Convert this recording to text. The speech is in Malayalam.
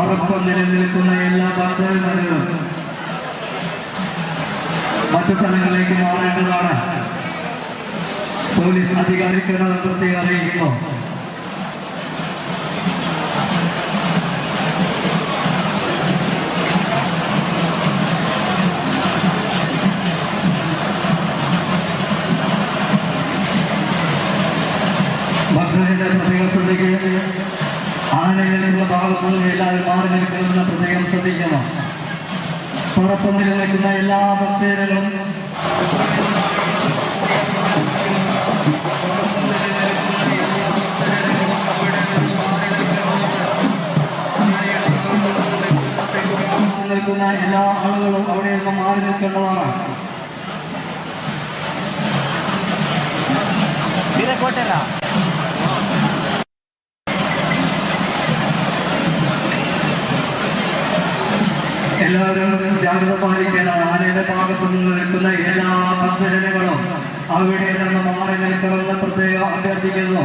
അവർക്ക് നിലനിൽക്കുന്ന എല്ലാ ഭക്തന്മാരും മറ്റു സ്ഥലങ്ങളിലേക്ക് മാറേണ്ടതാണ്. പോലീസ് അധികാരിക്ക് പ്രത്യേകം അറിയിക്കുന്നു ഭക്തരുടെ പ്രത്യേക ശ്രദ്ധിക്കുക. ആനകളിലുള്ള ഭാഗത്തു നിന്ന് എല്ലാവരും മാറി നിൽക്കണമെന്ന് പ്രത്യേകം ശ്രദ്ധിക്കണം. പുറത്തു നിലനിൽക്കുന്ന എല്ലാ ഭക്തരും നിൽക്കുന്ന എല്ലാ ആളുകളും അവിടെ നിന്ന് മാറി നിൽക്കേണ്ടതാണ്. ಬೇರೆ എല്ലാവരും ജാഗ്രത പാലിക്കണം ആനയുടെ ഭാഗത്തു നിന്ന് നിൽക്കുന്ന എല്ലാ ഭക്തജനങ്ങളും അവിടെ നിന്ന് മാറി നിൽക്കണമെന്ന് പ്രത്യേകം അഭ്യർത്ഥിക്കുന്നു.